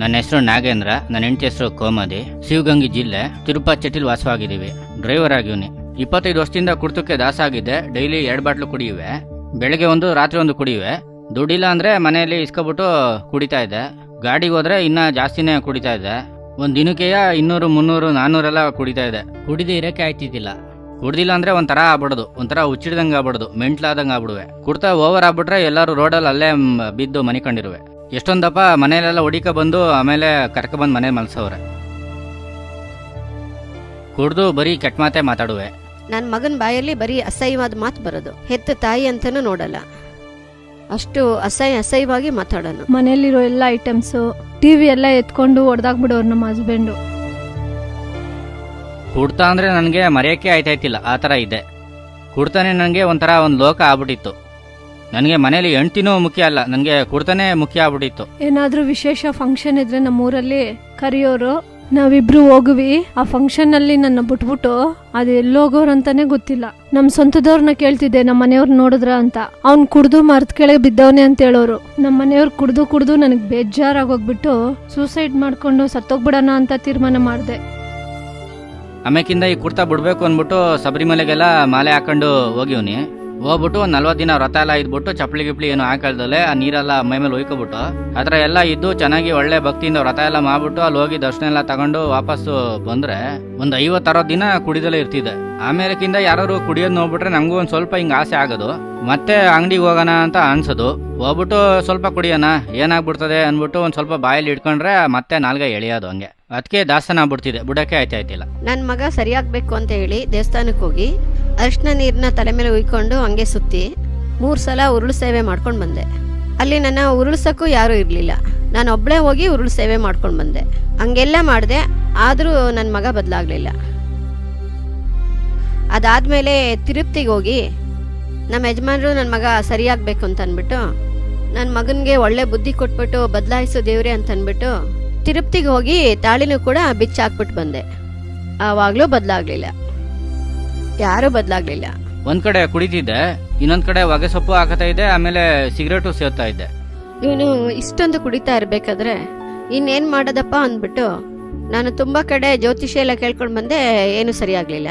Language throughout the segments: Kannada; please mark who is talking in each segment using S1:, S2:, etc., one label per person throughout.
S1: ನನ್ನ ಹೆಸರು ನಾಗೇಂದ್ರ ನನ್ನ ಹೆಂಡತಿ ಹೆಸರು ಕೋಮದಿ. ಶಿವಗಂಗೆ ಜಿಲ್ಲೆ ತಿರುಪತಿಲ್ ವಾಸವಾಗಿದ್ದೀವಿ. ಡ್ರೈವರ್ ಆಗಿವ್ನಿ ಇಪ್ಪತ್ತೈದು ವರ್ಷದಿಂದ ಕುಡ್ತಕ್ಕೆ ದಾಸ ಆಗಿದೆ ಡೈಲಿ ಎರಡು ಬಾಟ್ಲು ಕುಡಿಯುವೆ. ಬೆಳಗ್ಗೆ ಒಂದು ರಾತ್ರಿ ಒಂದು ಕುಡಿಯುವೆ. ದುಡ್ಡಿಲ್ಲ ಅಂದ್ರೆ ಮನೆಯಲ್ಲಿ ಇಸ್ಕೊಬಿಟ್ಟು ಕುಡಿತಾ ಇದ್ದೆ. ಗಾಡಿಗೆ ಹೋದ್ರೆ ಇನ್ನ ಜಾಸ್ತಿನೇ ಕುಡಿತಾ ಇದ್ದೆ. ಒಂದ್ ದಿನಕ್ಕೆಯ ಇನ್ನೂರು ಮುನ್ನೂರು ನಾನ್ನೂರೆಲ್ಲ ಕುಡಿತಾ ಇದೆ ಕುಡಿದು ಇರಕ್ಕೆ ಆಯ್ತಿದ್ದಿಲ್ಲ. ಕುಡ್ದಿಲ್ಲ ಅಂದ್ರೆ ಒಂಥರ ಆಗ್ಬಿಡೋದು. ಒಂಥರ ಹುಚ್ಚಿಡ್ದಂಗೆ ಆಗ್ಬಿಡೋದು. ಮೆಂಟ್ಲಾದಂಗೆ ಆಗ್ಬಿಡುವೆ. ಕುಡ್ತಾ ಓವರ್ ಆಗ್ಬಿಟ್ರೆ ಎಲ್ಲರೂ ರೋಡಲ್ಲಿ ಅಲ್ಲೇ ಬಿದ್ದು ಮನಿಕೊಂಡಿರುವೆ. ಎಷ್ಟೊಂದಪ್ಪ ಮನೆಯಲ್ಲೆಲ್ಲ ಹೊಡಿಕ ಬಂದು ಆಮೇಲೆ ಕರ್ಕ ಬಂದು ಮನೆ ಮಲ್ಸವ್ರೆ. ಕುಡ್ದು ಬರೀ ಕೆಟ್ಟ ಮಾತೇ ಮಾತಾಡುವೆ.
S2: ನನ್ನ ಮಗನ ಬಾಯಲ್ಲಿ ಬರೀ ಅಸಹ್ಯವಾದ ಮಾತು ಬರೋದು. ಹೆತ್ತ ತಾಯಿ ಅಂತನೂ ನೋಡಲ್ಲ. ಅಷ್ಟು ಅಸಹ್ಯ ಅಸಹ್ಯವಾಗಿ ಮಾತಾಡೋನು.
S3: ಮನೆಯಲ್ಲಿರೋ ಎಲ್ಲ ಐಟಮ್ಸು ಟಿವಿ ಎಲ್ಲ ಎತ್ಕೊಂಡು ಹೊಡೆದಾಕ್ಬಿಡೋರು ನಮ್ಮ ಹಸ್ಬೆಂಡು.
S1: ಕುಡ್ತಾ ಅಂದ್ರೆ ನನಗೆ ಮರೆಯೋಕ್ಕೆ ಆಯ್ತಾಯ್ತಿಲ್ಲ. ಆ ಥರ ಇದೆ. ಕುಡ್ತಾನೆ ನನಗೆ ಒಂಥರ ಒಂದು ಲೋಕ ಆಗ್ಬಿಟ್ಟಿತ್ತು. ನನಗೆ ಮನೇಲಿ ಹೆಂಡ್ತಿನೂ ಮುಖ್ಯ ಅಲ್ಲ ನನಗೆ ಕುರ್ತಾನೆ ಮುಖ್ಯ ಆಗ್ಬಿಟ್ಟಿತ್ತು.
S3: ಏನಾದ್ರೂ ವಿಶೇಷ ಫಂಕ್ಷನ್ ಇದ್ರೆ ನಮ್ಮೂರಲ್ಲಿ ಕರೆಯೋರು ನಾವಿಬ್ರು ಹೋಗುವಿ. ಆ ಫಂಕ್ಷನ್ ಅಲ್ಲಿ ನನ್ನ ಬಿಟ್ಬಿಟ್ಟು ಅದು ಎಲ್ಲೋಗೋರ್ ಅಂತಾನೆ ಗೊತ್ತಿಲ್ಲ. ನಮ್ ಸ್ವಂತದವ್ರನ್ನ ಕೇಳ್ತಿದ್ದೆ ನಮ್ಮ ಮನೆಯವ್ರು ನೋಡಿದ್ರ ಅಂತ. ಅವ್ನ್ ಕುಡ್ದು ಮರ್ತ್ ಕೆಳಗೆ ಬಿದ್ದವನೆ ಅಂತ ಹೇಳೋರು. ನಮ್ಮ ಮನೆಯವ್ರು ಕುಡ್ದು ಕುಡ್ದು ನನಗೆ ಬೇಜಾರಾಗೋಗ್ಬಿಟ್ಟು ಸೂಸೈಡ್ ಮಾಡ್ಕೊಂಡು ಸತ್ತೋಗ್ಬಿಡೋಣ ಅಂತ ತೀರ್ಮಾನ ಮಾಡಿದೆ.
S1: ಆಮೇಕಿಂದ ಈ ಕುರ್ತಾ ಬಿಡ್ಬೇಕು ಅಂದ್ಬಿಟ್ಟು ಸಬರಿಮಲೆಗೆಲ್ಲ ಮಾಲೆ ಹಾಕೊಂಡು ಹೋಗಿವ್ನಿ ಹೋಗ್ಬಿಟ್ಟು ಒಂದು ನಲ್ವತ್ತು ದಿನ ವ್ರತ ಎಲ್ಲ ಇದ್ಬಿಟ್ಟು ಚಪ್ಪಲಿ ಗಿಪ್ಲಿ ಏನು ಹಾಕಲ್ದಲೆ ಆ ನೀರೆಲ್ಲ ಮೈ ಮೇಲೆ ಒಯ್ಕೊಬಿಟ್ಟು, ಆ ಥರ ಎಲ್ಲ ಇದ್ದು ಚೆನ್ನಾಗಿ ಒಳ್ಳೆ ಭಕ್ತಿಯಿಂದ ವ್ರತ ಎಲ್ಲ ಮಾಡ್ಬಿಟ್ಟು ಅಲ್ಲಿ ಹೋಗಿ ದರ್ಶನ ಎಲ್ಲ ತಗೊಂಡು ವಾಪಸ್ಸು ಬಂದ್ರೆ ಒಂದು ಐವತ್ತು ಅರವತ್ತು ದಿನ ಕುಡಿದಲೇ ಇರ್ತಿದೆ ಆಮೇಲೆಕಿಂದ ಯಾರು ಕುಡಿಯೋದು ನೋಡ್ಬಿಟ್ರೆ ನಂಗೂ ಒಂದು ಸ್ವಲ್ಪ ಹಿಂಗೆ ಆಸೆ ಆಗೋದು. ಮತ್ತೆ ಅಂಗಡಿಗೆ ಹೋಗೋಣ ಅಂತ ಅನ್ಸೋದು. ಹೋಗ್ಬಿಟ್ಟು ಸ್ವಲ್ಪ ಕುಡಿಯೋಣ, ಏನಾಗ್ಬಿಡ್ತದೆ ಅನ್ಬಿಟ್ಟು ಒಂದು ಸ್ವಲ್ಪ ಬಾಯಲ್ಲಿ ಇಟ್ಕೊಂಡ್ರೆ ಮತ್ತೆ ನಾಲ್ಗೆ ಎಳೆಯೋದು ಹಂಗೆ. ಅದಕ್ಕೆ ದಾಸ್ತಾನ ಆಗ್ಬಿಡ್ತಿದೆ. ಬುಡಕ್ಕೆ ಆಯ್ತಾಯ್ತಿಲ್ಲ.
S2: ನನ್ನ ಮಗ ಸರಿಯಾಗಬೇಕು ಅಂತ ಹೇಳಿ ದೇವಸ್ಥಾನಕ್ಕೆ ಹೋಗಿ ಅರಿಶಿನ ನೀರನ್ನ ತಲೆ ಮೇಲೆ ಉಯ್ಕೊಂಡು ಹಂಗೆ ಸುತ್ತಿ ಮೂರು ಸಲ ಉರುಳು ಸೇವೆ ಮಾಡ್ಕೊಂಡು ಬಂದೆ. ಅಲ್ಲಿ ನನ್ನ ಉರುಳಿಸೋಕ್ಕೂ ಯಾರೂ ಇರಲಿಲ್ಲ. ನಾನು ಒಬ್ಬಳೇ ಹೋಗಿ ಉರುಳು ಸೇವೆ ಮಾಡ್ಕೊಂಡು ಬಂದೆ. ಹಂಗೆಲ್ಲ ಮಾಡಿದೆ, ಆದರೂ ನನ್ನ ಮಗ ಬದಲಾಗಲಿಲ್ಲ. ಅದಾದಮೇಲೆ ತಿರುಪ್ತಿಗೆ ಹೋಗಿ ನಮ್ಮ ಯಜಮಾನರು ನನ್ನ ಮಗ ಸರಿಯಾಗಬೇಕು ಅಂತ ಅಂದ್ಬಿಟ್ಟು ನನ್ನ ಮಗನಿಗೆ ಒಳ್ಳೆ ಬುದ್ಧಿ ಕೊಟ್ಬಿಟ್ಟು ಬದಲಾಯಿಸೋ ದೇವ್ರೆ ಅಂತ ಅಂದ್ಬಿಟ್ಟು ತಿರುಪ್ತಿಗೆ ಹೋಗಿ ತಾಳಿನೂ ಕೂಡ ಬಿಚ್ಚಾಕ್ಬಿಟ್ಟು ಬಂದೆ. ಆವಾಗಲೂ ಬದಲಾಗಲಿಲ್ಲ. ಯಾರೂ ಬದಲಾಗ್ಲಿಲ್ಲ.
S1: ಒಂದ್ ಕಡೆ ಕುಡಿತಿದ್ದೆ ಇನ್ನೊಂದ್ ಕಡೆ ಹೊಗೆ ಸೊಪ್ಪು ಹಾಕತಾ ಇದ್ದೆ ಆಮೇಲೆ ಸಿಗರೇಟು ಸೇರ್ತಾ ಇದ್ದೆ.
S2: ಇವನು ಇಷ್ಟೊಂದು ಕುಡಿತಾ ಇರ್ಬೇಕಾದ್ರೆ ಇನ್ನೇನ್ ಮಾಡೋದಪ್ಪ ಅಂದ್ಬಿಟ್ಟು ನಾನು ತುಂಬಾ ಕಡೆ ಜ್ಯೋತಿಷ್ಯ ಎಲ್ಲ ಕೇಳ್ಕೊಂಡು ಬಂದೆ ಏನು ಸರಿಯಾಗಲಿಲ್ಲ.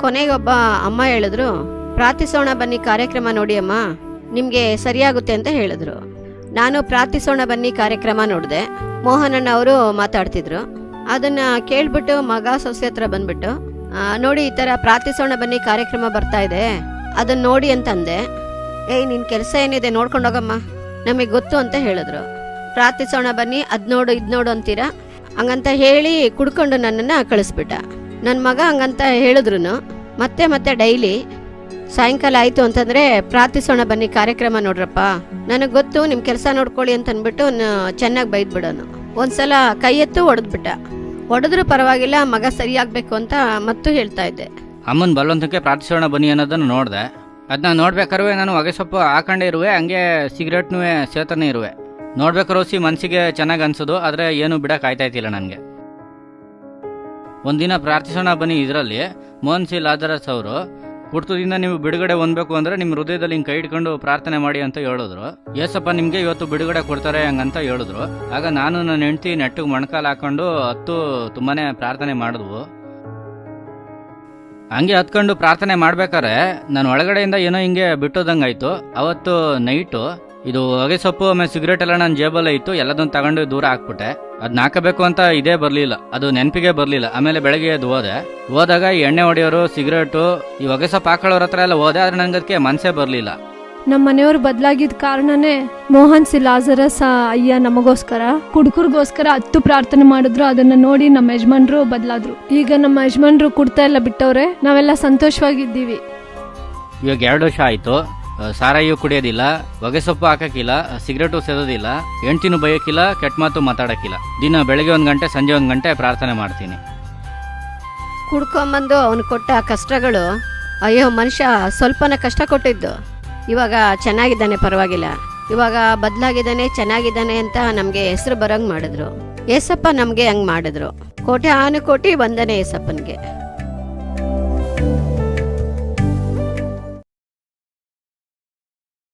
S2: ಕೊನೆಗೊಬ್ಬ ಅಮ್ಮ ಹೇಳಿದ್ರು ಪ್ರಾರ್ಥಿಸೋಣ ಬನ್ನಿ ಕಾರ್ಯಕ್ರಮ ನೋಡಿ ಅಮ್ಮ ನಿಮಗೆ ಸರಿಯಾಗುತ್ತೆ ಅಂತ ಹೇಳಿದ್ರು. ನಾನು ಪ್ರಾರ್ಥಿಸೋಣ ಬನ್ನಿ ಕಾರ್ಯಕ್ರಮ ನೋಡಿದೆ. ಮೋಹನಣ್ಣ ಅವರು ಮಾತಾಡ್ತಿದ್ರು. ಅದನ್ನ ಕೇಳ್ಬಿಟ್ಟು ಮಗ ಸೊಸೆ ಹತ್ರ ಬಂದ್ಬಿಟ್ಟು ನೋಡಿ, ಈ ಥರ ಪ್ರಾರ್ಥಿಸೋಣ ಬನ್ನಿ, ಕಾರ್ಯಕ್ರಮ ಬರ್ತಾ ಇದೆ. ಅದನ್ನ ನೋಡಿ ಅಂತಂದೆ. ಏಯ್ ನಿನ್ನ ಕೆಲಸ ಏನಿದೆ ನೋಡ್ಕೊಂಡೋಗಮ್ಮ ನಮಗೆ ಗೊತ್ತು ಅಂತ ಹೇಳಿದ್ರು. ಪ್ರಾರ್ಥಿಸೋಣ ಬನ್ನಿ, ಅದು ನೋಡು, ಇದು ನೋಡು ಅಂತೀರಾ? ಹಂಗಂತ ಹೇಳಿ ಕುಡ್ಕೊಂಡು ನನ್ನನ್ನು ಕಳಿಸ್ಬಿಟ್ಟ. ನನ್ನ ಮಗ ಹಂಗಂತ ಹೇಳಿದ್ರು ಮತ್ತೆ ಮತ್ತೆ ಡೈಲಿ ಸಾಯಂಕಾಲ ಆಯಿತು ಅಂತಂದರೆ ಪ್ರಾರ್ಥಿಸೋಣ ಬನ್ನಿ ಕಾರ್ಯಕ್ರಮ ನೋಡ್ರಪ್ಪ. ನನಗೆ ಗೊತ್ತು ನಿಮ್ಮ ಕೆಲಸ ನೋಡ್ಕೊಳ್ಳಿ ಅಂತ ಅಂದ್ಬಿಟ್ಟು ಚೆನ್ನಾಗಿ ಬೈದ್ಬಿಡೋನು. ಒಂದ್ಸಲ ಕೈ ಎತ್ತು ಹೊಡೆದ್ಬಿಟ್ಟ ಹೊಡೆದ್ರೂ ಪರವಾಗಿಲ್ಲ, ಮಗ ಸರಿಯಾಗಬೇಕು ಅಂತ ಮತ್ತು ಹೇಳ್ತಾ ಇದ್ದೆ.
S1: ಅಮ್ಮನ ಬಲವಂತಕ್ಕೆ ಪ್ರಾರ್ಥಿಸೋಣ ಬನ್ನಿ ಅನ್ನೋದನ್ನು ನೋಡಿದೆ. ಅದನ್ನ ನೋಡ್ಬೇಕಾದ್ರೆ ನಾನು ಹೊಗೆ ಸೊಪ್ಪು ಹಾಕೊಂಡೇ ಇರುವೆ, ಹಂಗೆ ಸಿಗರೇಟ್ನೂ ಸೇತಾನೆ ಇರುವೆ. ನೋಡ್ಬೇಕಾದ್ರೆ ರೋಸಿ ಮನಸ್ಸಿಗೆ ಚೆನ್ನಾಗಿ ಅನ್ಸೋದು, ಆದರೆ ಏನು ಬಿಡಕ್ಕೆ ಆಯ್ತಾಯ್ತಿಲ್ಲ ನನಗೆ. ಒಂದಿನ ಪ್ರಾರ್ಥಿಸೋಣ ಬನ್ನಿ ಇದರಲ್ಲಿ. ಮೋಹನ್ ಸಿ. ಲಾಜರಸ್ ಅವರು ಕುಡ್ತದಿಂದ ನೀವು ಬಿಡುಗಡೆ ಹೊಂದಬೇಕು ಅಂದ್ರೆ ನಿಮ್ಮ ಹೃದಯದಲ್ಲಿ ಹಿಂಗೆ ಕೈ ಇಟ್ಕೊಂಡು ಪ್ರಾರ್ಥನೆ ಮಾಡಿ ಅಂತ ಹೇಳಿದ್ರು. ಏಸಪ್ಪ, ನಿಮಗೆ ಇವತ್ತು ಬಿಡುಗಡೆ ಕೊಡ್ತಾರೆ ಹಂಗಂತ ಹೇಳಿದ್ರು. ಆಗ ನಾನು ನನ್ನ ಹೆಂಡತಿ ನೆಟ್ಟಿಗೆ ಮೊಣಕಾಲು ಹಾಕೊಂಡು ಹತ್ತು ತುಂಬಾನೇ ಪ್ರಾರ್ಥನೆ ಮಾಡಿದ್ವು. ಹಂಗೆ ಹತ್ಕೊಂಡು ಪ್ರಾರ್ಥನೆ ಮಾಡ್ಬೇಕಾದ್ರೆ ನಾನು ಒಳಗಡೆಯಿಂದ ಏನೋ ಹಿಂಗೆ ಬಿಟ್ಟೋದಂಗಾಯ್ತು. ಅವತ್ತು ನೈಟು ಇದು ಹೊಗೆ ಸೊಪ್ಪು ಆಮೇಲೆ ಸಿಗರೇಟ್ ಎಲ್ಲ ನನ್ನ ಜೇಬಲ್ಲೇ ಇತ್ತು ಎಲ್ಲದನ್ನು ತಗೊಂಡು ದೂರ ಹಾಕ್ಬಿಟ್ಟೆ. ಅದನ್ನ ಹಾಕಬೇಕು ಅಂತ ಇದೇ ಬರಲಿಲ್ಲ. ಅದು ನೆನಪಿಗೆ ಬರಲಿಲ್ಲ. ಆಮೇಲೆ ಬೆಳಗ್ಗೆ ಅದು ಹೋದೆ. ಹೋದಾಗ ಈ ಎಣ್ಣೆ ಹೊಡೆಯೋರು ಸಿಗರೇಟು ಈ ಹೊಗೆ ಸೊಪ್ಪು ಹಾಕೊಳ್ಳೋರ ಹತ್ರ ಎಲ್ಲ ಹೋದೆ ಆದ್ರೆ ನನಗೆ ಅದಕ್ಕೆ ಮನಸ್ಸೇ ಬರಲಿಲ್ಲ.
S3: ನಮ್ಮ ಮನೆಯವ್ರು ಬದಲಾಗಿದ್ದ ಕಾರಣನೇ ಮೋಹನ್ ಸಿ ಲಾಜರಸ್ ಆ ಅಯ್ಯ ನಮಗೋಸ್ಕರ ಕುಡುಕರಿಗೋಸ್ಕರ ಹತ್ತು ಪ್ರಾರ್ಥನೆ ಮಾಡಿದ್ರು. ಅದನ್ನ ನೋಡಿ ನಮ್ಮ ಯಜಮಾನ್ರು ಬದಲಾದ್ರು. ಈಗ ನಮ್ಮ ಯಜಮಾನ್ರು ಕುಡ್ತಾ ಎಲ್ಲ ಬಿಟ್ಟವ್ರೆ ನಾವೆಲ್ಲ ಸಂತೋಷವಾಗಿದ್ದೀವಿ.
S1: ಇವಾಗ ಎರಡು ವರ್ಷ ಆಯಿತು. ಸಾರಾಯಿಯೂ ಕುಡಿಯೋದಿಲ್ಲ, ಹೊಗೆ ಸೊಪ್ಪು ಹಾಕಕ್ಕಿಲ್ಲ, ಸಿಗರೇಟು ಸೇದೋದಿಲ್ಲ, ಹೆಂಡ್ತಿನೂ ಬಯೋಕಿಲ್ಲ ಕೆಟ್ಟ ಮಾತು ಮಾತಾಡಕ್ಕಿಲ್ಲ. ದಿನ ಬೆಳಗ್ಗೆ ಒಂದು ಗಂಟೆ, ಸಂಜೆ ಒಂದು ಗಂಟೆ ಪ್ರಾರ್ಥನೆ ಮಾಡ್ತೀನಿ.
S2: ಕುಡ್ಕೊಂಬಂದು ಅವನು ಕೊಟ್ಟ ಕಷ್ಟಗಳು, ಅಯ್ಯೋ ಮನುಷ್ಯ ಸ್ವಲ್ಪನ ಕಷ್ಟ ಕೊಟ್ಟಿದ್ದು. ಇವಾಗ ಚೆನ್ನಾಗಿದ್ದಾನೆ, ಪರವಾಗಿಲ್ಲ. ಇವಾಗ ಬದಲಾಗಿದ್ದಾನೆ, ಚೆನ್ನಾಗಿದ್ದಾನೆ ಅಂತ ನಮಗೆ ಹೆಸರು ಬರೋಂಗೆ ಮಾಡಿದ್ರು. ಏಸಪ್ಪ ನಮಗೆ ಹಂಗೆ ಮಾಡಿದ್ರು. ಕೋಟಿ ಆನು ಕೋಟಿ ವಂದನೆ ಏಸಪ್ಪನಿಗೆ.